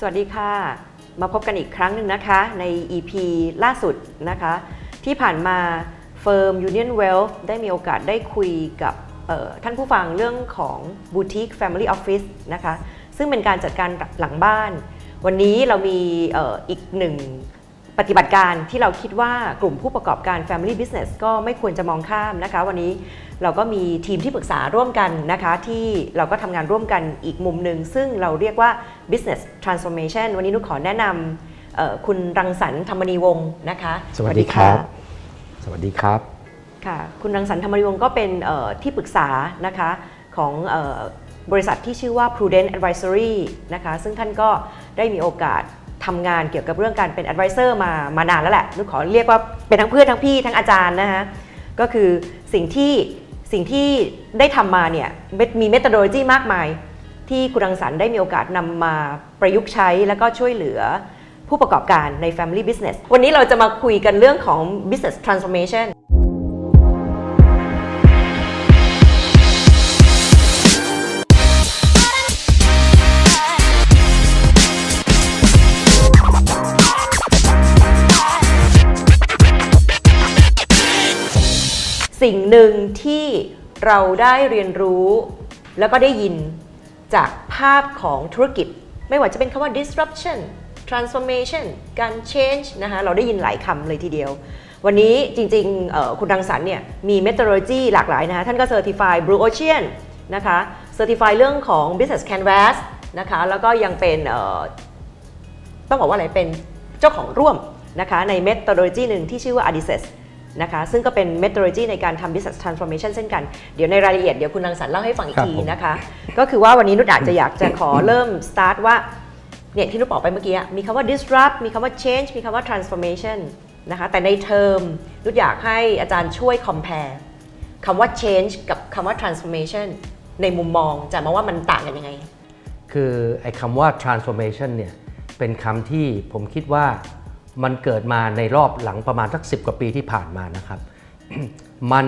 สวัสดีค่ะ มาพบกันอีกครั้งหนึ่งนะคะ ใน EP ล่าสุดนะคะ ที่ผ่านมาเฟิร์ม Union Wealth ได้มีโอกาสได้คุยกับท่านผู้ฟังเรื่องของ Boutique Family Office นะคะ ซึ่งเป็นการจัดการหลังบ้าน วันนี้เรามีออีกหนึ่ง ปฏิบัติการที่เราคิดว่ากลุ่มผู้ประกอบการ Family Business ก็ไม่ควรจะมองข้ามนะคะ วันนี้เราก็มีทีมที่ปรึกษาร่วมกันนะคะ ที่เราก็ทำงานร่วมกันอีกมุมหนึ่งซึ่งเราเรียกว่า Business Transformation วันนี้นุกขอแนะนำเอ่อคุณรังสรรค์ธรรมนีวงศ์นะคะ สวัสดีครับะสวัสดีครับค่ะคุณรังสรรค์ธรรมนีวงศ์ก็เป็นเอ่อที่ปรึกษานะคะของเอ่อบริษัทที่ชื่อว่า Prudent Advisory นะคะ ซึ่งท่านก็ได้มีโอกาส ทำงานเกี่ยวกับเรื่องการเป็น advisor มามานานแล้วแหละนุขอเรียกว่าเป็นทั้งเพื่อนทั้งพี่ทั้งอาจารย์นะคะก็คือสิ่งที่สิ่งที่ได้ทำมาเนี่ยมีเมตาโดยจี้มากมาย ที่คุณรังสรรค์ได้มีโอกาสนำมาประยุกต์ใช้แล้วก็ช่วยเหลือผู้ประกอบการใน Family Business วันนี้เราจะมาคุยกันเรื่องของ Business Transformation สิ่งหนึ่งที่เราได้เรียนรู้ แล้วก็ได้ยินจากภาพของธุรกิจ ไม่ว่าจะเป็นคำว่า disruption transformation การ change นะคะเราได้ยินหลายคำเลยทีเดียว วันนี้จริงๆคุณรังสรรเนี่ยมี methodology หลากหลายนะคะท่านก็ certify Blue Ocean นะคะ certify เรื่องของ business canvas นะคะแล้วก็ยังเป็นต้องบอกว่าอะไรเป็นเจ้าของร่วมนะคะใน methodology หนึ่งที่ชื่อว่า ADICES นะคะซึ่งก็เป็น methodology ในการทำ business transformation เช่นกัน เดี๋ยวในรายละเอียดเดี๋ยวคุณรังสรรค์เล่าให้ฟังอีกครับทีผมนะคะ ก็คือว่าวันนี้นุชอาจจะอยากจะขอเริ่ม start ว่าเนี่ยที่นุชบอกไปเมื่อกี้อะมีคำว่า disrupt มีคำว่า change มีคำว่า transformation นะคะแต่ในเทอมนุชอยากให้อาจารย์ช่วย compare คำว่า change กับคำว่า transformation ในมุมมองจะมาว่ามันต่างกันยังไง คือไอ้คำว่า transformation เนี่ยเป็นคำที่ผมคิดว่า มันเกิดมาในรอบหลังประมาณสัก10กว่าปีที่ผ่านมานะครับ มัน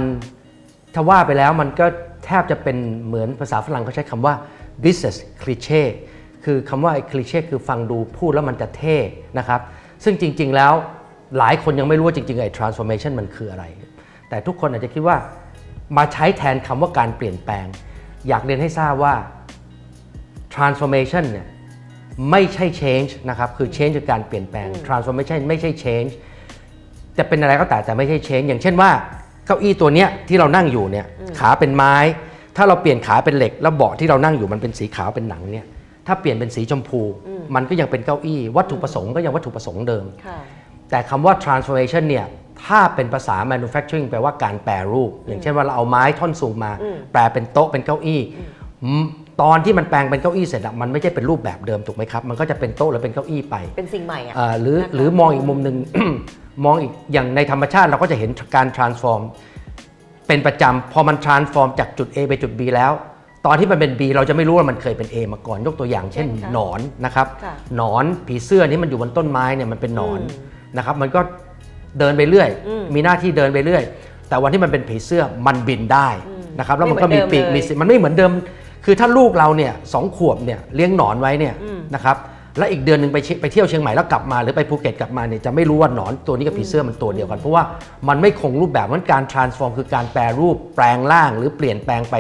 ถ้าว่าไปแล้วมันก็แทบจะเป็นเหมือนภาษาฝรั่งเขาใช้คำว่า business cliché คือคำว่าไอ้ cliché คือฟังดูพูดแล้วมันจะเท่นะครับ ซึ่งจริง ๆ แล้วหลายคนยังไม่รู้ว่าจริง ๆ ไอ้ transformation มันคืออะไร แต่ทุกคนอาจจะคิดว่ามาใช้แทนคำว่าการเปลี่ยนแปลง อยากเรียนให้ทราบว่า transformation เนี่ย ไม่ใช่ change นะครับ คือ change คือการเปลี่ยนแปลง transformation ไม่ใช่ change จะเป็นอะไรก็แต่แต่ไม่ใช่ change อย่างเช่นว่าเก้าอี้ตัวเนี้ยที่เรานั่งอยู่เนี่ยขาเป็นไม้ ถ้าเราเปลี่ยนขาเป็นเหล็ก แล้วเบาะที่เรานั่งอยู่มันเป็นสีขาวเป็นหนังเนี่ยถ้าเปลี่ยนเป็นสีชมพู มันก็ยังเป็นเก้าอี้ วัตถุประสงค์ก็ยังวัตถุประสงค์เดิมค่ะแต่คำว่า transformation เนี่ยถ้าเป็นภาษา manufacturing แปลว่าการแปรรูป อย่างเช่นว่าเราเอาไม้ท่อนสูงมา แปลเป็นโต๊ะเป็นเก้าอี้อืม ตอนที่มันแปลงเป็นเก้าอี้เสร็จอะมันไม่ใช่เป็นรูปแบบเดิมถูกไหมครับ มันก็จะเป็นโต๊ะหรือเป็นเก้าอี้ไปเป็นสิ่งใหม่อะเอ่อหรือนะคะหรือมองอีกมุมหนึ่ง มองอีกอย่างในธรรมชาติเราก็จะเห็นการ transform เป็นประจำพอมัน transform จากจุด A ไปจุด B แล้ว ตอนที่มันเป็น B เราจะไม่รู้ว่ามันเคยเป็น A มาก่อนยกตัวอย่างเช่นเช่นคะหนอนนะครับค่ะหนอนผีเสื้อนี่มันอยู่บนต้นไม้เนี่ยมันเป็นหนอนอืมนะครับ มันก็เดินไปเรื่อย อืมมีหน้าที่เดินไปเรื่อย แต่วันที่มันเป็นผีเสื้อมันบินได้นะครับแล้วมันก็ไม่มีเหมือนเดิมปีกเลย มีสิมันไม่เหมือนเดิม คือถ้าลูกเราเนี่ยสองขวบเนี่ยเลี้ยงหนอนไว้เนี่ยอืมนะครับแล้วอีกเดือนหนึ่งไปเชียไปเที่ยวเชียงใหม่แล้วกลับมาหรือไปภูเก็ตกลับมาเนี่ยจะไม่รู้ว่าหนอนตัวนี้กับผีเสื้อมันตัวเดียวกัน เพราะว่ามันไม่คงรูปแบบมันการ transform คือการแปรรูปแปลงร่าง หรือเปลี่ยนแปลงไป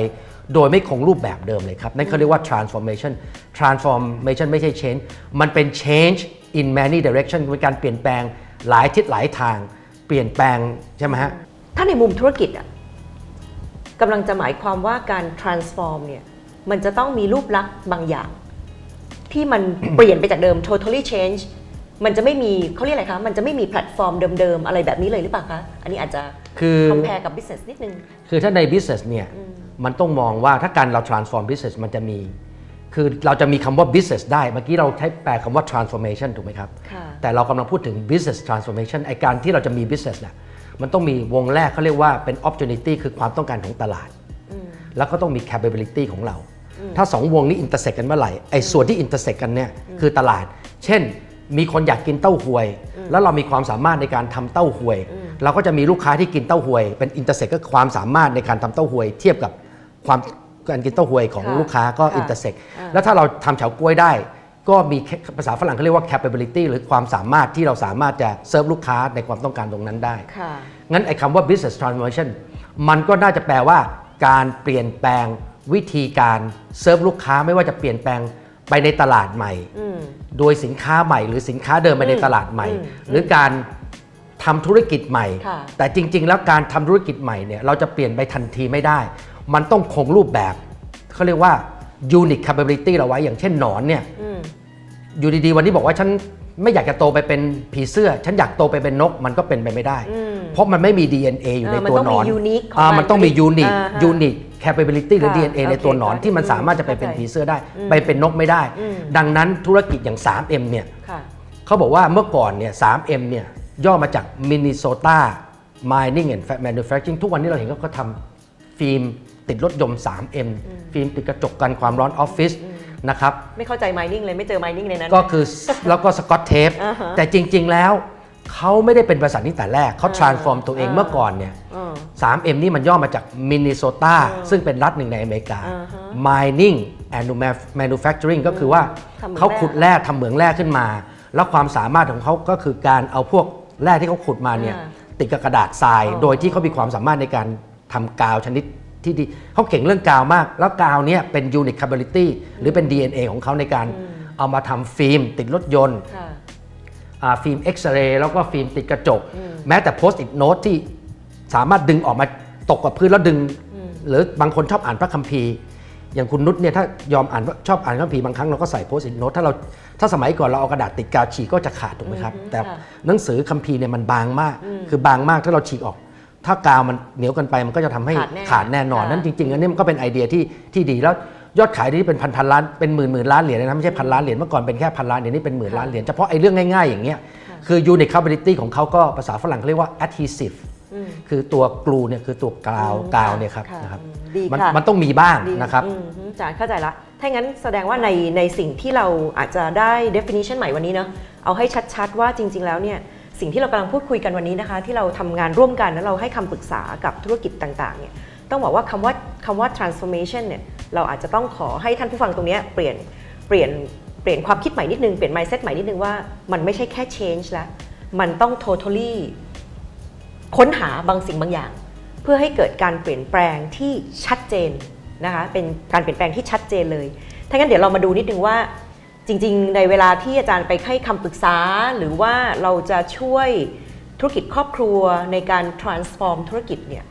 โดยไม่คงรูปแบบเดิมเลยครับนั่นเขาเรียกว่า transformation transformation ไม่ใช่ change มันเป็น change in many direction เป็นการเปลี่ยนแปลงหลายทิศหลายทาง เปลี่ยนแปลงใช่ไหมฮะถ้าในมุมธุรกิจอะกำลังจะหมายความว่าการ transform เนี่ย มันจะต้องมีรูปลักษณ์บางอย่าง ที่มันเปลี่ยนไปจากเดิม totally change มันจะไม่มีเขาเรียกอะไรคะ มันจะไม่มีแพลตฟอร์มเดิมๆ อะไรแบบนี้เลยหรือเปล่าคะ อันนี้อาจจะคือ compare กับ business นิดนึง คือถ้าใน business เนี่ย มันต้องมองว่าถ้าการเรา transform business มันจะมี คือเราจะมีคำว่า business ได้ เมื่อกี้เราใช้แปลคำว่า transformation ถูกไหมครับ ค่ะ แต่เรากำลังพูดถึง business transformation ไอการที่เราจะมี business เนี่ยมันต้องมีวงแรกเขาเรียกว่าเป็น opportunity คือความต้องการของตลาด แล้วก็ต้องมี capability ของเรา ถ้าสองวงนี้ intersect กันเมื่อไหร่ไอ้ส่วนที่ intersect กันเนี่ยคือตลาด เช่น มีคนอยากกินเต้าหวย แล้วเรามีความสามารถในการทำเต้าหวย เราก็จะมีลูกค้าที่กินเต้าหวย เป็น intersect ก็ความสามารถในการทำเต้าหวย เทียบกับความการกินเต้าหวยของค่ะลูกค้าก็ค่ะ intersect อ่าแล้วถ้าเราทำเฉาก๊วยได้ ก็มีภาษาฝรั่งเขาเรียกว่า capability หรือความสามารถที่เราสามารถจะเซิร์ฟลูกค้าในความต้องการตรงนั้นได้ค่ะงั้นไอ้คำว่า business transformation มันก็น่าจะแปลว่าการเปลี่ยนแปลง วิธีการเซิร์ฟลูกค้าไม่ว่าจะเปลี่ยนแปลงไปในตลาดใหม่ อืม โดยสินค้าใหม่ หรือสินค้าเดิมไปในตลาดใหม่ อืมหรือการทำธุรกิจใหม่ ค่ะ แต่จริง ๆ แล้วการทำธุรกิจใหม่เนี่ยเราจะเปลี่ยนไปทันทีไม่ได้ มันต้องคงรูปแบบเขาเรียกว่า unique capability เราไว้อย่างเช่นหนอนเนี่ยอืม อยู่ดีๆ วันนี้บอกว่าฉันไม่อยากจะโตไปเป็นผีเสื้อ ฉันอยากโตไปเป็นนก มันก็เป็นไปไม่ได้ อืม เพราะมันไม่มี DNA อยู่ในเออมันตัวต้องหนมีอน unique ของอ่ามันมันต้องมี unique อ่าฮะ unique capability หรือค่ะ DNA ในตัวหนอนโอเคที่มันอืมสามารถจะไปเป็นเข้าใจผีเสื้อได้อืมไปเป็นนกไม่ได้อืมดังนั้นธุรกิจอย่าง 3M เนี่ยค่ะเขาบอกว่าเมื่อก่อนเนี่ย 3M เนี่ยย่อมาจาก Minnesota Mining and Manufacturing ทุกวันนี้เราเห็นก็เขาทำฟิล์มติดรถยนต์ 3M ฟิล์มติดกระจกกันความร้อนออฟฟิศนะครับไม่เข้าใจ mining เลยไม่เจอ mining ในนั้น ก็คือแล้วก็สกอตเทปอ่าฮะแต่จริง ๆ แล้ว เขาไม่ได้เป็นบริษัทนี้แต่แรกเขาอ่า transform ตัวเองอ่าเมื่อก่อนเนี่ยอืม 3M นี่มันย่อมาจากมินนิโซตาซึ่งเป็นรัฐหนึ่งในอเมริกาอ่าฮะ mining and manufacturing ก็คือว่าทำเหมืองเขาขุดแร่ทำเหมืองแร่ขึ้นมา แล้วความสามารถของเขาก็คือการเอาพวกแร่ที่เขาขุดมาเนี่ยอ่าติดกับกระดาษทรายอ๋อโดยที่เขามีความสามารถในการทำกาวชนิดที่ดีเขาเก่งเรื่องกาวมาก แล้วกาวเนี่ยเป็น unique capability หรือเป็น DNA ของเขาในการเอามาทำฟิล์ม ติดรถยนต์ค่ะอ่า ฟิล์มเอ็กซเรย์แล้วก็ฟิล์มติดกระจก แม้แต่โพสต์อิ t โน้ตที่สามารถดึงออกมาตกกับพื้นแล้วดึง หรือบางคนชอบอ่านพระคัมภีร์อย่างคุณนุชเนี่ยถ้ายอมอ่านชอบอ่านพระคัมภีร์บางครั้งเราก็ใส่โพสต์อิ t โน้ตถ้าเราถ้าสมัยก่อนเราเอากระดาษติดกาวฉีกก็จะขาดถูกไหมครับอืมแต่ค่ะหนังสือคัมภีร์เนี่ยมันบางมาก คือบางมากถ้าเราฉีกออก ถ้ากาวมันเหนียวเกันไปมันก็จะทำให้ขาดแน่ขาดแน่นอนค่ะนั่นจริงๆอันนี้มันก็เป็นไอเดียที่ที่ดีแล้ว ยอดขายที่เป็นพันพันล้านเป็นหมื่นหมื่นล้านเหรียญเลยนะไม่ใช่พันล้านเหรียญเมื่อก่อนเป็นแค่พันล้านเดี๋ยวนี้เป็นหมื่นล้านเหรียญเฉพาะไอ้เรื่องง่ายๆอย่างเงี้ยคือ unique capability ของเขาก็ภาษาฝรั่งเขาเรียกว่า adhesive คือตัวกลูเนี่ยคือตัวกาวอืมกาวเนี่ยครับค่ะนะครับอืมดีมันค่ะมันต้องมีบ้างดีนะครับอืมฮึอาจารย์เข้าใจละถ้างั้นแสดงว่าในในสิ่งที่เราอาจจะได้ definition ใหม่วันนี้เนาะเอาให้ชัดๆว่าจริง ๆ แล้วเนี่ยสิ่งที่เรากำลังพูดคุยกันวันนี้นะคะ ที่เราทำงานร่วมกันแล้วเราให้คำปรึกษากับธุรกิจต่างๆเนี่ยต้องบอกว่าคำว่าคำว่า transformation เนี่ย เราอาจจะต้องขอให้ท่านผู้ฟังตรงนี้เปลี่ยนเปลี่ยนเปลี่ยนความคิดใหม่นิดนึง เปลี่ยน mindset ใหม่นิดนึงว่ามันไม่ใช่แค่ change แล้ว มันต้อง totally ค้นหาบางสิ่งบางอย่าง เพื่อให้เกิดการเปลี่ยนแปลงที่ชัดเจนนะคะเป็นการเปลี่ยนแปลงที่ชัดเจนเลย ถ้างั้นเดี๋ยวเรามาดูนิดนึงว่าจริง ๆ ในเวลาที่อาจารย์ไปให้คำปรึกษา หรือว่าเราจะช่วยธุรกิจครอบครัวในการ transform ธุรกิจเนี่ย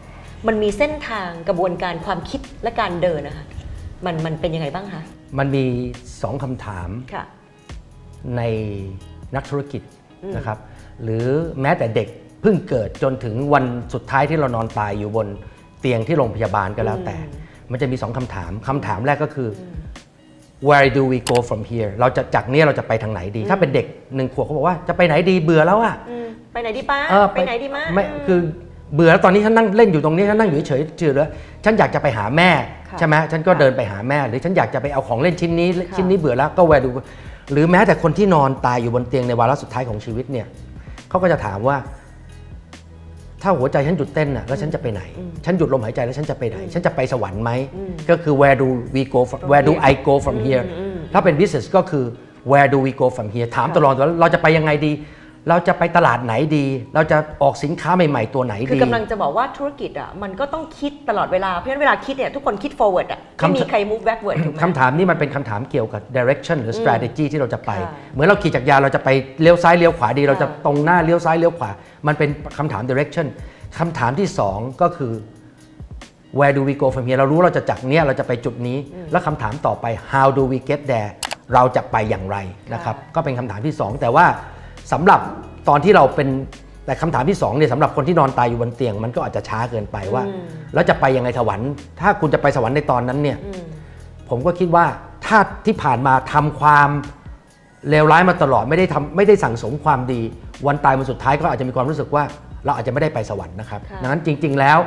มันมีเส้นทางกระบวนการความคิดและการเดินนะคะ มันมันเป็นยังไงบ้างคะ มันมีสองคำถามค่ะ ในนักธุรกิจนะครับ หรือแม้แต่เด็กเพิ่งเกิดจนถึงวันสุดท้ายที่เรานอนตายอยู่บนเตียงที่โรงพยาบาลก็แล้วแต่ มันจะมีสองคำถามคำถามแรกก็คืออ where do we go from here เราจะจากเนี้ยเราจะไปทางไหนดี ถ้าเป็นเด็กหนึ่งขวบเขาบอกว่าจะไปไหนดีเบื่อแล้วอะอืมไปไหนดีป้าเออไปไหนดีมาไม่คือ เบื่อแล้วตอนนี้ฉันนั่งเล่นอยู่ตรงนี้ฉันนั่งอยู่เฉยๆเฉยแล้วฉันอยากจะไปหาแม่ค่ะใช่ไหมฉันก็ค่ะเดินไปหาแม่ หรือฉันอยากจะไปเอาของเล่นชิ้นนี้ค่ะชิ้นนี้เบื่อแล้วก็แวะดู หรือแม้แต่คนที่นอนตายอยู่บนเตียงในวาระสุดท้ายของชีวิตเนี่ยเขาก็จะถามว่า ถ้าหัวใจฉันหยุดเต้นน่ะแล้วฉันจะไปไหน ฉันหยุดลมหายใจแล้วฉันจะไปไหน ฉันจะไปสวรรค์ไหมก็คือ where do we go from where do I go from here ถ้าเป็น business ก็คือ where do we go from here ถามตลอดว่าเราจะไปยังไงดี เราจะไปตลาดไหนดี เราจะออกสินค้าใหม่ ๆ ตัวไหนคือดีกำลังจะบอกว่าธุรกิจอะมันก็ต้องคิดตลอดเวลา เพราะฉะนั้นเวลาคิดเนี่ยทุกคนคิด forward อะไม่คำมีใคร move backward ถูกไหมคำถามนี้มันเป็นคำถามเกี่ยวกับ direction หรือ strategy ที่เราจะไปค่ะเหมือนเราขี่จักรยานเราจะไปเลี้ยวซ้ายเลี้ยวขวาดี เราจะค่ะตรงหน้าเลี้ยวซ้ายเลี้ยวขวา มันเป็นคำถาม direction คำถามที่สองก็คือ where do we go from here เรารู้เราจะจากเนี้ยเราจะไปจุดนี้ แล้วคำถามต่อไป how do we get there เราจะไปอย่างไรนะครับ ก็เป็นคำถามที่สองแต่ว่า สำหรับตอนที่เราเป็นแต่คำถามที่สองเนี่ยสำหรับคนที่นอนตายอยู่บนเตียง มันก็อาจจะช้าเกินไปว่า แล้วจะไปยังไงสวรรค์ถ้าคุณจะไปสวรรค์ในตอนนั้นเนี่ยผมก็คิดว่าถ้าที่ผ่านมาทำความเลวร้ายมาตลอดไม่ได้ทำไม่ได้สั่งสมความดี วันตายวันสุดท้ายก็อาจจะมีความรู้สึกว่า เราอาจจะไม่ได้ไปสวรรค์นะครับค่ะดังนั้นจริง ๆแล้ว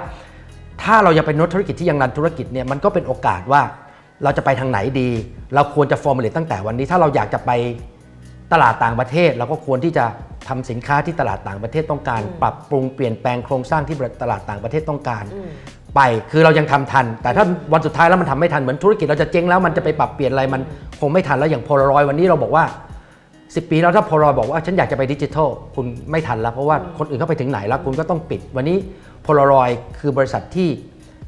ถ้าเราจะเป็นนักธุรกิจที่ยังรันธุรกิจเนี่ยมันก็เป็นโอกาสว่าเราจะไปทางไหนดี เราควรจะฟอร์ม l ล t ตั้งแต่วันนี้ ถ้าเราอยากจะไป ตลาดต่างประเทศเราก็ควรที่จะทำสินค้าที่ตลาดต่างประเทศต้องการ ปรับปรุงเปลี่ยนแปลงโครงสร้างที่ตลาดต่างประเทศต้องการ ไปคือเรายังทำทัน แต่ถ้าวันสุดท้ายแล้วมันทำไม่ทันเหมือนธุรกิจเราจะเจ๊งแล้วมันจะไปปรับเปลี่ยนอะไรมันคงไม่ทันแล้วอย่างโพลารอยวันนี้เราบอกว่า 10 ปีแล้วถ้าโพลารอยบอกว่าฉันอยากจะไปดิจิทัลคุณไม่ทันแล้วเพราะว่าคนอื่นเขาไปถึงไหนแล้วคุณก็ต้องปิด วันนี้โพลารอยคือบริษัทที่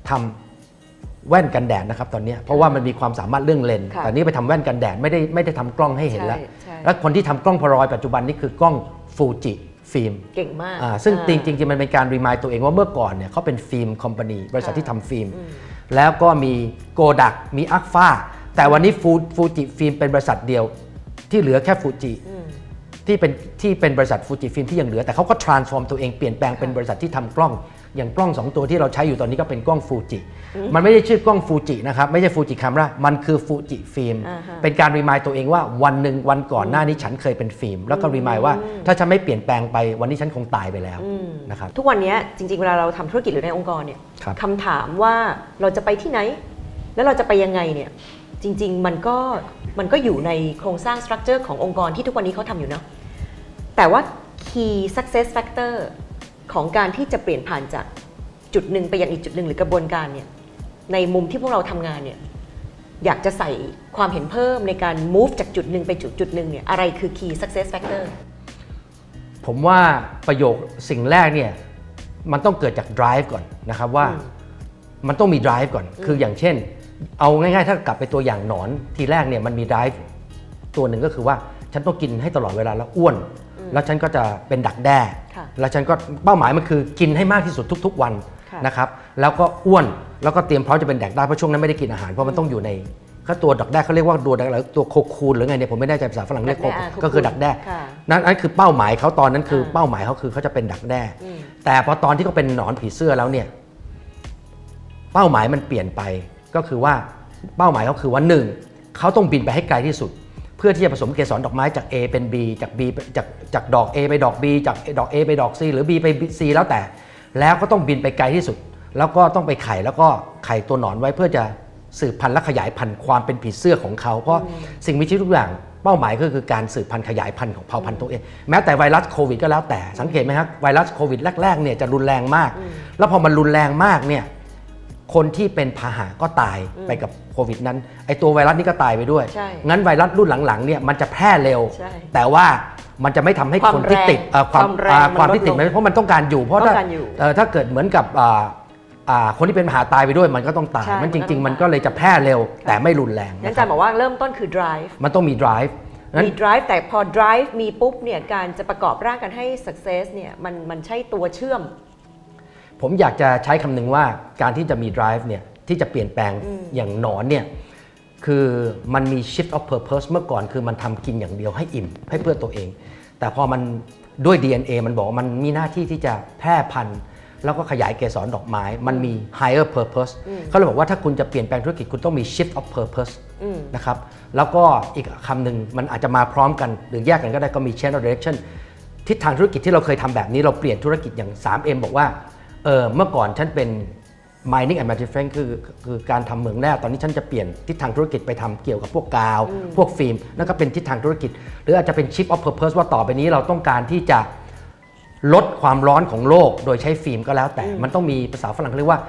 ทำแว่นกันแดดนะครับตอนเนี้ยเพราะว่ามันมีความสามารถเรื่องเลนส์ค่ะแต่นี่ไปทำแว่นกันแดดไม่ได้ไม่ได้ทำกล้องให้เห็นแล้วใช่ใช่ แล้วคนที่ทำกล้องโพลารอยปัจจุบันนี่คือกล้องฟูจิฟิล์มเก่งมากอ่าซึ่งอ่าจริงๆจริงๆมันเป็นการรีมายตัวเองว่าเมื่อก่อนเนี่ยเขาเป็นฟิล์มคอมพานีบริษัทที่ทำฟิล์ม แล้วก็มีโกดักมีอักฟ้าแต่วันนี้ฟูฟูจิฟิล์มเป็นบริษัทเดียวที่เหลือแค่ฟูจิที่เป็นที่เป็นบริษัทฟูจิฟิล์มที่ยังเหลือแต่เขาก็ transform ตัวเองเปลี่ยนแปลงเป็นบริษัทที่ทำกล้อง อย่างกล้อง2ตัวที่เราใช้อยู่ตอนนี้ก็เป็นกล้องฟูจิมันไม่ได้ชื่อกล้องฟูจินะครับไม่ใช่ฟูจิคามรามันคือฟูจิฟิล์มอ่าฮะเป็นการรีมายตัวเองว่าวันหนึ่งวันก่อนหน้านี้ฉันเคยเป็นฟิล์ม แล้วก็รีมายว่าถ้าฉันไม่เปลี่ยนแปลงไปวันนี้ฉันคงตายไปแล้วนะครับทุกวันนี้จริง ๆ เวลาเราทำธุรกิจหรือในองค์กรเนี่ยครับคำถามว่าเราจะไปที่ไหน แล้วเราจะไปยังไงเนี่ยจริง ๆ มันก็มันก็อยู่ในโครงสร้างสตรัคเจอร์ขององค์กรที่ทุกวันนี้เขาทำอยู่เนาะแต่ว่า key success factor ของการที่จะเปลี่ยนผ่านจากจุดหนึ่งไปยังอีกจุดหนึ่งหรือกระบวนการเนี่ยในมุมที่พวกเราทำงานเนี่ยอยากจะใส่ความเห็นเพิ่มในการ move จากจุดหนึ่งไปจุดจุดหนึ่งเนี่ยอะไรคือ key success factor ผมว่าประโยคสิ่งแรกเนี่ยมันต้องเกิดจาก drive ก่อนนะครับว่ามันต้องมี drive ก่อน คืออย่างเช่น เอาง่ายๆ ถ้ากลับไปตัวอย่างหนอนทีแรกเนี่ยมันมี drive ตัวหนึ่งก็คือว่าฉันต้องกินให้ตลอดเวลาแล้วอ้วน แล้วฉันก็จะเป็นดักแด้ค่ะแล้วฉันก็เป้าหมายมันคือกินให้มากที่สุดทุก ๆ วันค่ะนะครับแล้วก็อ้วนแล้วก็เตรียมพร้อมจะเป็นดักแด้เพราะช่วงนั้นไม่ได้กินอาหารเพราะมันต้องอยู่ในก็ตัวดักแด้เขาเรียกว่าตัวดักแด้ตัวโคคูนหรือไงเนี่ยผมไม่แน่ใจภาษาฝรั่งเรียกโคดักแด้อะก็คือดักแด้ค่ะนั่นนั่นคือเป้าหมายเขาตอนนั้นคืออ่าเป้าหมายเขาคือเขาจะเป็นดักแด้แต่พอตอนที่เขาเป็นหนอนผีเสื้อแล้วเนี่ยเป้าหมายมันเปลี่ยนไปก็คือว่าเป้าหมายเขาคือว่าหนึ่งเขาต้องบินไปให้ไกลที่สุดเพื่อที่จะผสมเกสรดอกไม้จาก A เป็น B จาก B จากจากดอก A ไปดอก B จากดอก A ไปดอก C หรือ B ไป C แล้วแต่ แล้วก็ต้องบินไปไกลที่สุด แล้วก็ต้องไปไข่แล้วก็ไข่ตัวหนอนไว้เพื่อจะสืบพันธุ์และขยายพันธุ์ความเป็นผีเสื้อของเขา เพราะสิ่งมีชีวิตทุกอย่างเป้าหมายก็คือการสืบพันธุ์ขยายพันธุ์ของเผ่าพันธุ์ตัวเอง แม้แต่ไวรัสโควิดก็แล้วแต่สังเกตไหมครับไวรัสโควิดแรกๆเนี่ยจะรุนแรงมาก แล้วพอมันรุนแรงมากเนี่ย คนที่เป็นพาหะก็ตายไปกับโควิดนั้นไอตัวไวรัสนี่ก็ตายไปด้วย ใช่งั้นไวรัสรุ่นหลังๆเนี่ยมันจะแพร่เร็ว ใช่แต่ว่ามันจะไม่ทำให้ความคนที่ติดแรงเอ่อความความแรงอ่ามันความที่ลดติดลงมันเพราะมันต้องการอยู่ เพราะต้ถ้าองการอยู่เอ่อถ้าเกิดเหมือนกับอ่าอ่าคนที่เป็นพาหะตายไปด้วยมันก็ต้องตายใช่มันจมันก็ริงต้องๆมันก็เลยจะแพร่เร็วแต่ไม่รุนแรงงั้นนะอาคจารรับย์บอกว่าเริ่มต้นคือ drive มันต้องมี drive งั้น มี drive แต่พอ drive มีปุ๊บเนี่ยการจะประกอบร่างกันให้ success เนี่ยมันมันใช่ตัวเชื่อม ผมอยากจะใช้คำหนึ่งว่าการที่จะมี drive เนี่ยที่จะเปลี่ยนแปลงอย่างหนอนเนี่ยคือมันมี shift of purpose เมื่อก่อนคือมันทำกินอย่างเดียวให้อิ่มให้เพื่อตัวเอง แต่พอมันด้วย DNA มันบอกว่ามันมีหน้าที่ที่จะแพร่พันธุ์ แล้วก็ขยายเกสรดอกไม้ มันมี higher purpose เขาเลยบอกว่าถ้าคุณจะเปลี่ยนแปลงธุรกิจคุณต้องมี shift of purpose นะครับแล้วก็อีกคำหนึ่งมันอาจจะมาพร้อมกัน หรือแยกกันก็ได้ก็มี change of direction ทิศทางธุรกิจที่เราเคยทำแบบนี้เราเปลี่ยนธุรกิจอย่าง 3M บอกว่า เออเมื่อก่อนฉันเป็น mining and manufacturing คือคือการทำเหมืองแร่ตอนนี้ฉันจะเปลี่ยนทิศทางธุรกิจไปทำเกี่ยวกับพวกกาว พวกฟิล์มนั่นก็เป็นทิศทางธุรกิจ หรืออาจจะเป็น shift of purpose ว่าต่อไปนี้เราต้องการที่จะลดความร้อนของโลก โดยใช้ฟิล์มก็แล้วแต่มันต้องมีภาษาฝรั่งเขาเรียกว่า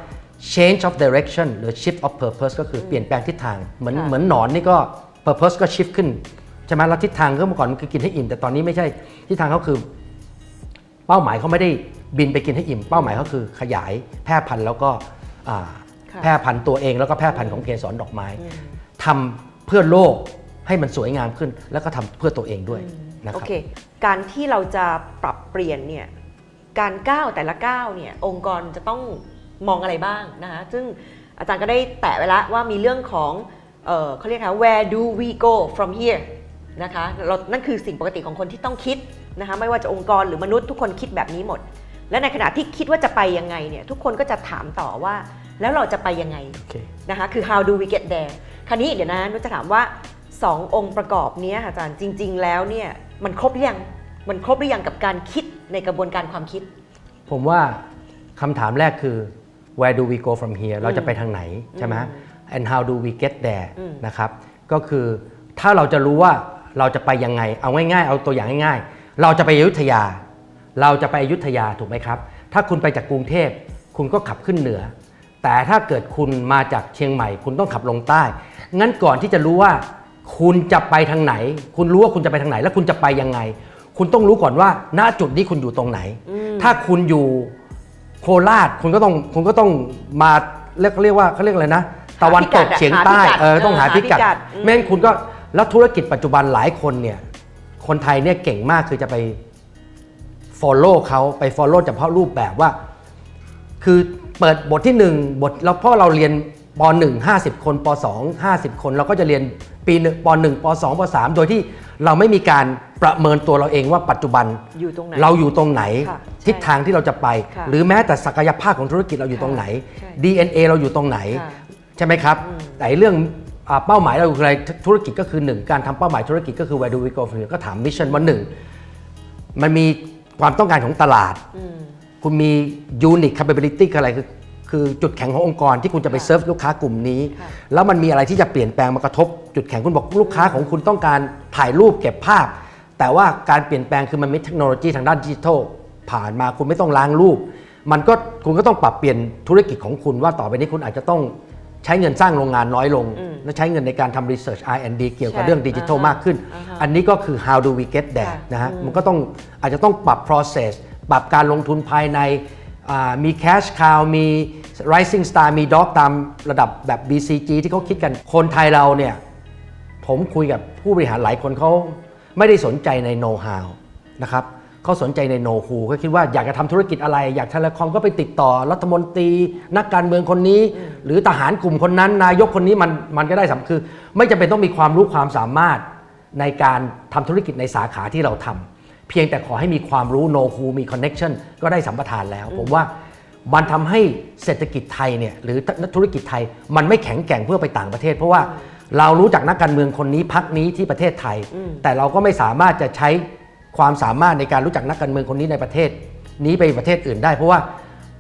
change of direction หรือ shift of purpose ก็คือเปลี่ยนแปลงทิศทางเหมือนค่ะเหมือนหนอนนี่ก็ purpose ก็ shift ขึ้นใช่ไหมแล้วทิศทางก็เมื่อก่อนคือกินให้อิ่มแต่ตอนนี้ไม่ใช่ทิศทางเขาคือ เป้าหมายเขาไม่ได้บินไปกินให้อิ่ม เป้าหมายเขาคือขยายแพร่พันธุ์แล้วก็อ่าค่ะแพร่พันธุ์ตัวเองแล้วก็แพร่พันธุ์ของเกสรดอกไม้ทำเพื่อโลกให้มันสวยงามขึ้น แล้วก็ทำเพื่อตัวเองด้วยนะคโอรับเค การที่เราจะปรับเปลี่ยนเนี่ยการก้าวแต่ละก้าวเนี่ยองค์กรจะต้องมองอะไรบ้างนะคะซึ่งอาจารย์ก็ได้แตะไว้แล้วว่ามีเรื่องของเอ่อเขาเรียกนะ where do we go from here นะคะเรานั่นคือสิ่งปกติของคนที่ต้องคิด นะคะไม่ว่าจะองค์กรหรือมนุษย์ทุกคนคิดแบบนี้หมด และในขณะที่คิดว่าจะไปยังไงเนี่ยทุกคนก็จะถามต่อว่าแล้วเราจะไปยังไงโอเคนะคะคือ how do we get there คราวนี้เดี๋ยวนะนุชจะถามว่า 2 องค์ประกอบเนี้ยค่ะอาจารย์จริง ๆ แล้วเนี่ยมันครบหรือยังมันครบหรือยังกับการคิดในกระบวนการความคิด ผมว่าคำถามแรกคือ where do we go from here เราจะไปทางไหนใช่ไหม and how do we get there นะครับ ก็คือถ้าเราจะรู้ว่าเราจะไปยังไง เอาง่ายๆ เอาตัวอย่างง่ายๆ เราจะไปอยุธยา เราจะไปอยุธยาถูกไหมครับ ถ้าคุณไปจากกรุงเทพคุณก็ขับขึ้นเหนือ แต่ถ้าเกิดคุณมาจากเชียงใหม่ คุณต้องขับลงใต้ งั้นก่อนที่จะรู้ว่า คุณจะไปทางไหน คุณรู้ว่าคุณจะไปทางไหน แล้วคุณจะไปยังไง คุณต้องรู้ก่อนว่า ณจุดนี้คุณอยู่ตรงไหน ถ้าคุณอยู่โคราชคุณก็ต้องคุณก็ต้องมาเรียกเรียกว่าเขาเรียกอะไรนะ ตะวันตกเฉียงใต้หาพิกัดเออต้องหาเออพิกัดหาพิกัดอืมไม่งั้นคุณก็แล้วธุรกิจปัจจุบันหลายคนเนี่ย คนไทยเนี่ยเก่งมากคือจะไป follow เขาไป follow เฉพาะรูปแบบว่า คือเปิดบทที่ 1 บทแล้วเพราะเราเรียนป .1 50 คนป .2 50 คน เราก็จะเรียนปีหนึ่งป .1 ป .2 ป .3 โดยที่เราไม่มีการประเมินตัวเราเองว่าปัจจุบันอยู่ตรงไหนเราอยู่ตรงไหน ค่ะทิศทางที่เราจะไป ค่ะหรือแม้แต่ศักยภาพของธุรกิจเราอยู่ตรงไหน ใช่ DNA เราอยู่ตรงไหน ค่ะใช่ไหมครับ แต่เรื่องอ่า เป้าหมายเราคืออะไรธุรกิจก็คือหนึ่งการทำเป้าหมายธุรกิจก็คือ where do we go from here ก็ถามมิชชั่นว่าหนึ่งมันมีความต้องการของตลาดอืมคุณมี unique capability คืออะไรคือคือจุดแข็งขององค์กรที่คุณจะไปค่ะเซิร์ฟลูกค้ากลุ่มนี้ค่ะแล้วมันมีอะไรที่จะเปลี่ยนแปลงมากระทบ จุดแข็งคุณบอกลูกค้าของคุณต้องการถ่ายรูปเก็บภาพ แต่ว่าการเปลี่ยนแปลงคือมันมีเทคโนโลยีทางด้านดิจิทัลผ่านมาคุณไม่ต้องล้างรูป มันก็คุณก็ต้องปรับเปลี่ยนธุรกิจของคุณว่าต่อไปนี้คุณอาจจะต้อง ใช้เงินสร้างโรงงานน้อยลง และใช้เงินในการทำ research R&D เกี่ยวกับใช่เรื่องดิจิทัลอ่าฮะมากขึ้นอ่าฮะอันนี้ก็คือ how do we get there ค่ะนะฮะอืมมันก็ต้องอาจจะต้องปรับ process ปรับการลงทุนภายในอ่ามี cash cow มี rising star มี dog ตามระดับแบบ BCG ที่เขาคิดกันคนไทยเราเนี่ยผมคุยกับผู้บริหารหลายคนเขาไม่ได้สนใจใน know how นะครับ เขาสนใจใน know who เขาคิดว่าอยากจะทำธุรกิจอะไร อยากเทเลคอมก็ไปติดต่อรัฐมนตรี นักการเมืองคนนี้ หรือทหารกลุ่มคนนั้น นายกคนนี้มันมันก็ได้สำคือ ไม่จำเป็นต้องมีความรู้ความสามารถในการทำธุรกิจในสาขาที่เราทำเพียงแต่ขอให้มีความรู้ know who มี connection ก็ได้สัมปทานแล้ว ผมว่ามันทำให้เศรษฐกิจไทยเนี่ยหรือธุรกิจไทยมันไม่แข็งแกร่งเพื่อไปต่างประเทศ เพราะว่าเรารู้จักนักการเมืองคนนี้พักนี้ที่ประเทศไทย แต่เราก็ไม่สามารถจะใช้ ความสามารถในการรู้จักนักการเมืองคนนี้ในประเทศ นี้ไปประเทศอื่นได้ เพราะว่า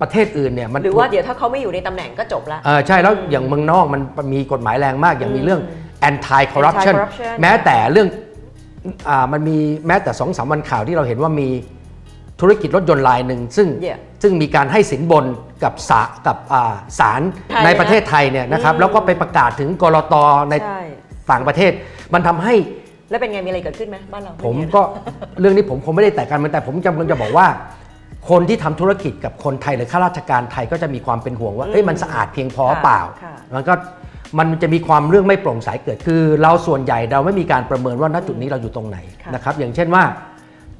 ประเทศอื่นเนี่ยมันหรือว่าเดี๋ยวถ้าเขาไม่อยู่ในตำแหน่งก็จบละเออใช่แล้วอย่างเมืองนอกมันมีกฎหมายแรงมาก อย่างมีเรื่อง anti corruption Anti-corruption แม้แต่เรื่องอ่ามันมีแม้แต่สองสามวันข่าวที่เราเห็นว่ามีธุรกิจรถยนต์รายหนึ่งซึ่ง Yeah ซึ่งมีการให้สินบนกับศากับอ่าศาลไทยในประเทศไทยเนี่ยนะครับแล้วก็ไปประกาศถึงกรตในใช่ต่างประเทศ มันทำให้ แล้วเป็นไงมีอะไรเกิดขึ้นไหมบ้านเราผมไอะก็เรื่องนี้ผมคงไม่ได้แตะกันมันแต่ผมจำเป็นจะบอกว่า คนที่ทำธุรกิจกับคนไทยหรือข้าราชการไทยก็จะมีความเป็นห่วงว่าเอ้ยมันสะอาดเพียงพอค่ะเปล่าค่ะมันก็มันจะมีความเรื่องไม่โปร่งใสเกิดคือ เราส่วนใหญ่เราไม่มีการประเมินว่าณจุดนี้เราอยู่ตรงไหนค่ะนะครับ อย่างเช่นว่า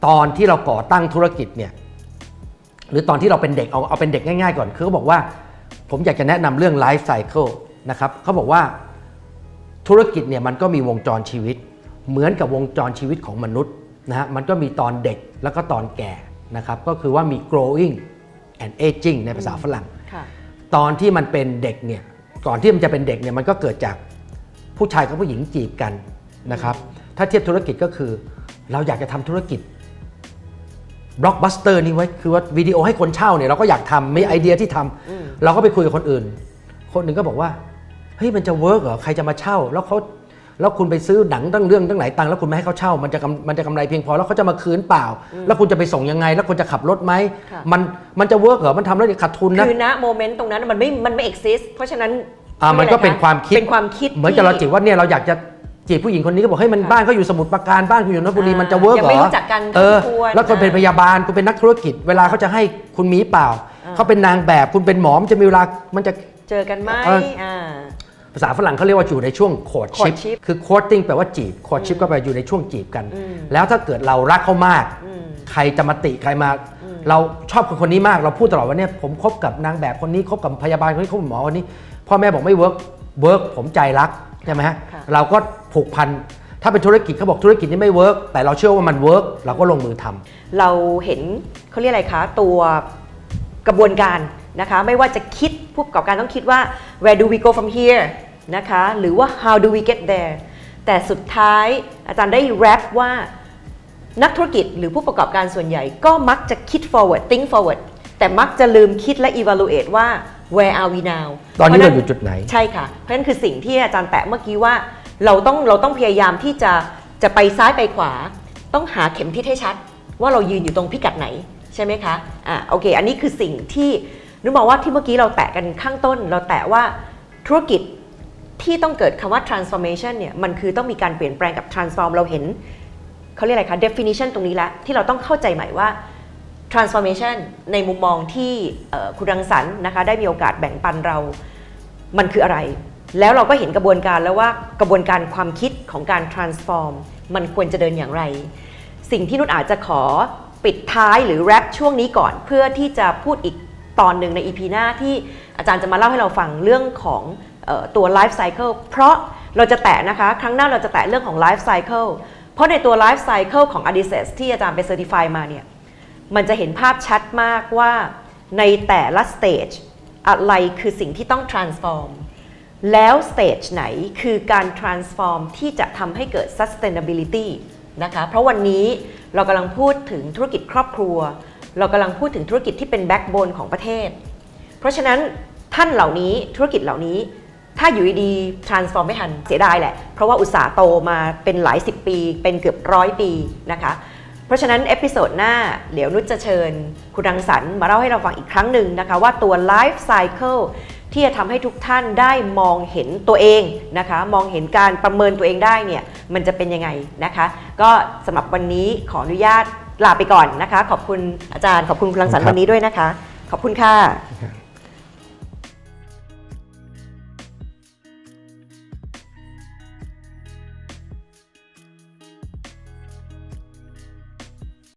ตอนที่เราก่อตั้งธุรกิจเนี่ยหรือตอนที่เราเป็นเด็กเอาเอาเป็นเด็กง่ายๆก่อนคือเขาบอกว่า ผมอยากจะแนะนำเรื่องไลฟ์ไซเคิลนะครับเขาบอกว่าธุรกิจเนี่ยมันก็มีวงจรชีวิต เหมือนกับวงจรชีวิตของมนุษย์นะฮะมันก็มีตอนเด็กแล้วก็ตอนแก่นะครับก็คือว่ามี growing and aging ในภาษาฝรั่งค่ะตอนที่มันเป็นเด็กเนี่ยก่อนที่มันจะเป็นเด็กเนี่ยมันก็เกิดจากผู้ชายกับผู้หญิงจีบกันนะครับถ้าเทียบธุรกิจก็คือ เราอยากจะทำธุรกิจบล็อกบัสเตอร์นี่ไว้คือว่าวิดีโอให้คนเช่าเนี่ยเราก็อยากทำมีไอเดียที่ทำเราก็ไปคุยกับคนอื่น คนหนึ่งก็บอกว่าเฮ้ยมันจะเวิร์กเหรอใครจะมาเช่า แล้วเขา แล้วคุณไปซื้อหนังตั้งเรื่องตั้งหลายตังค์แล้วคุณไม่ให้เขาเช่า มันจะกำมันจะกำไรเพียงพอแล้วเขาจะมาคืนเปล่า แล้วคุณจะไปส่งยังไง แล้วคุณจะขับรถไหมค่ะ มันมันจะเวิร์กเหรอมันทำแล้วขาดทุนนะ คือณโมเมนต์ตรงนั้นมันไม่ มันไม่ exist เพราะฉะนั้นอ่ามันก็เป็นความคิด เป็นความคิดเหมือนกับเราจีบว่าเนี่ยเราอยากจะจีบผู้หญิงคนนี้ก็บอกให้ยมันค่ะบ้านเขาอยู่สมุทรปราการบ้านคุณอยู่นนทบุรีอ่ามันจะเวิร์กเหรอยังไม่รู้จักกันเออเท่าที่ควรแล้วคนเป็นอ่าพยาบาลคุณเป็นนักธุรกิจ เวลาเขาจะให้คุณมีเปล่าอ่า เขาเป็นนางแบบคุณเป็นหมอมันจะมีเวลามันจะ เจอกันไหมเอออ่า ภาษาฝรั่งเขาเรียกว่าอยู่ในช่วงโคดชิป courtship คือโคดติ้งแปลว่าจีบโคดชิปก็แปลอยู่ในช่วงจีบกัน อืม แล้วถ้าเกิดเรารักเขามาก อืม ใครจะมาติใครมาเราชอบคนคนนี้มากเราพูดตลอดว่าเนี่ยผมคบกับนางแบบคนนี้คบกับพยาบาลคนนี้คบกับหมอคนนี้ พ่อแม่บอกไม่เวิร์กเวิร์กผมใจรักใช่ไหมฮะค่ะ เราก็ผูกพันถ้าเป็นธุรกิจเขาบอกธุรกิจนี้ไม่เวิร์กแต่เราเชื่อว่ามันเวิร์กเราก็ลงมือทำ เราเห็นเขาเรียกอะไรคะ ตัวกระบวนการนะคะ ไม่ว่าจะคิดผู้ประกอบการต้องคิดว่า where do we go from here นะคะ หรือว่า how do we get there แต่สุดท้ายอาจารย์ได้แรปว่านักธุรกิจหรือผู้ประกอบการส่วนใหญ่ ก็มักจะคิด forward think forward แต่มักจะลืมคิดและ evaluate ว่า where are we now ตอนนี้พะเราอยู่จุดไหน ใช่ค่ะ เพราะฉะนั้นคือสิ่งที่อาจารย์แตะเมื่อกี้ว่า เราต้องเราต้องพยายามที่จะจะไปซ้ายไปขวา ต้องหาเข็มทิศให้ชัด ว่าเรายืนอยู่ตรงพิกัดไหนใช่ไหมคะ อ่าโอเค อันนี้คือสิ่งที่นึกมองว่าที่เมื่อกี้เราแตะกันข้างต้น เราแตะว่าธุรกิจ ที่ต้องเกิดคำว่า transformation เนี่ยมันคือต้องมีการเปลี่ยนแปลงกับ transform เราเห็นเขาเรียกอะไรคะ definition ตรงนี้แล้วที่เราต้องเข้าใจใหม่ว่า transformation ในมุมมองที่คุณรังสรรค์นะคะได้มีโอกาสแบ่งปันเรา มันคืออะไร แล้วเราก็เห็นกระบวนการแล้วว่ากระบวนการความคิดของการ transform มันควรจะเดินอย่างไร สิ่งที่นุชอาจจะขอปิดท้ายหรือแรปช่วงนี้ก่อน เพื่อที่จะพูดอีกตอนหนึ่งใน EP หน้าที่อาจารย์จะมาเล่าให้เราฟังเรื่องของ ตัว life cycle เพราะเราจะแตะนะคะ ครั้งหน้าเราจะแตะเรื่องของ life cycle เพราะในตัว life cycle ของ a d i s e s ที่อาจารย์ไป certify มาเนี่ยมันจะเห็นภาพชัดมากว่าในแต่ละ stage อะไรคือสิ่งที่ต้อง transform แล้ว stage ไหนคือการ transform ที่จะทำให้เกิด sustainability นะคะ เพราะวันนี้เรากำลังพูดถึงธุรกิจครอบครัว เรากำลังพูดถึงธุรกิจที่เป็น backbone ของประเทศ เพราะฉะนั้นท่านเหล่านี้ธุรกิจเหล่านี้ ถ้าอยู่ดีๆ transform ไม่ทันเสียดายแหละ เพราะว่าอุตสาห์โตมาเป็นหลายสิบปี เป็นเกือบร้อยปีนะคะ เพราะฉะนั้น เอพิโซดหน้า เดี๋ยวนุชจะเชิญ คุณรังสรรค์มาเล่าให้เราฟังอีกครั้งหนึ่งนะคะ ว่าตัว life cycle ที่จะทำให้ทุกท่านได้มองเห็นตัวเองนะคะ มองเห็นการประเมินตัวเองได้เนี่ย มันจะเป็นยังไงนะคะ ก็สำหรับวันนี้ขออนุญาตลาไปก่อนนะคะ ขอบคุณอาจารย์ ขอบคุณคุณรังสรรค์ครับวันนี้ด้วยนะคะ ขอบคุณค่ะครับ